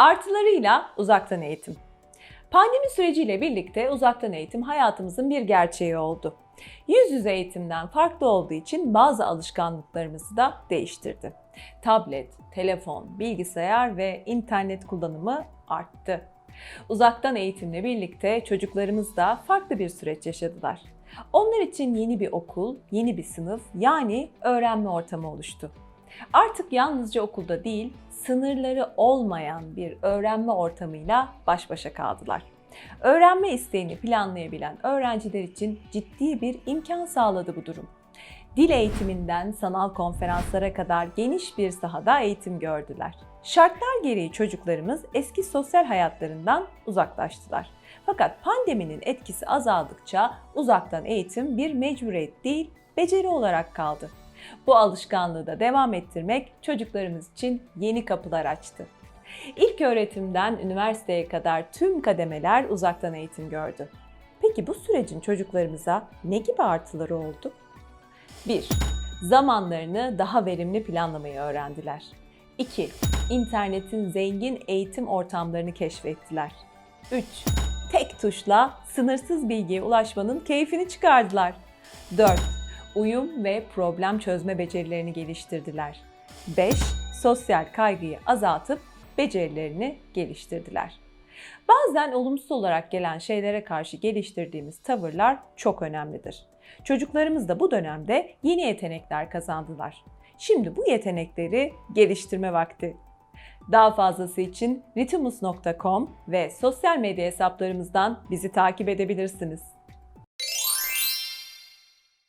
Artılarıyla uzaktan eğitim. Pandemi süreciyle birlikte uzaktan eğitim hayatımızın bir gerçeği oldu. Yüz yüze eğitimden farklı olduğu için bazı alışkanlıklarımızı da değiştirdi. Tablet, telefon, bilgisayar ve internet kullanımı arttı. Uzaktan eğitimle birlikte çocuklarımız da farklı bir süreç yaşadılar. Onlar için yeni bir okul, yeni bir sınıf yani öğrenme ortamı oluştu. Artık yalnızca okulda değil, sınırları olmayan bir öğrenme ortamıyla baş başa kaldılar. Öğrenme isteğini planlayabilen öğrenciler için ciddi bir imkan sağladı bu durum. Dil eğitiminden sanal konferanslara kadar geniş bir sahada eğitim gördüler. Şartlar gereği çocuklarımız eski sosyal hayatlarından uzaklaştılar. Fakat pandeminin etkisi azaldıkça uzaktan eğitim bir mecburiyet değil, beceri olarak kaldı. Bu alışkanlığı da devam ettirmek çocuklarımız için yeni kapılar açtı. İlk öğretimden üniversiteye kadar tüm kademeler uzaktan eğitim gördü. Peki bu sürecin çocuklarımıza ne gibi artıları oldu? 1. Zamanlarını daha verimli planlamayı öğrendiler. 2. İnternetin zengin eğitim ortamlarını keşfettiler. 3. Tek tuşla sınırsız bilgiye ulaşmanın keyfini çıkardılar. 4. Uyum ve problem çözme becerilerini geliştirdiler. 5. Sosyal kaygıyı azaltıp becerilerini geliştirdiler. Bazen olumsuz olarak gelen şeylere karşı geliştirdiğimiz tavırlar çok önemlidir. Çocuklarımız da bu dönemde yeni yetenekler kazandılar. Şimdi bu yetenekleri geliştirme vakti. Daha fazlası için ritimus.com ve sosyal medya hesaplarımızdan bizi takip edebilirsiniz.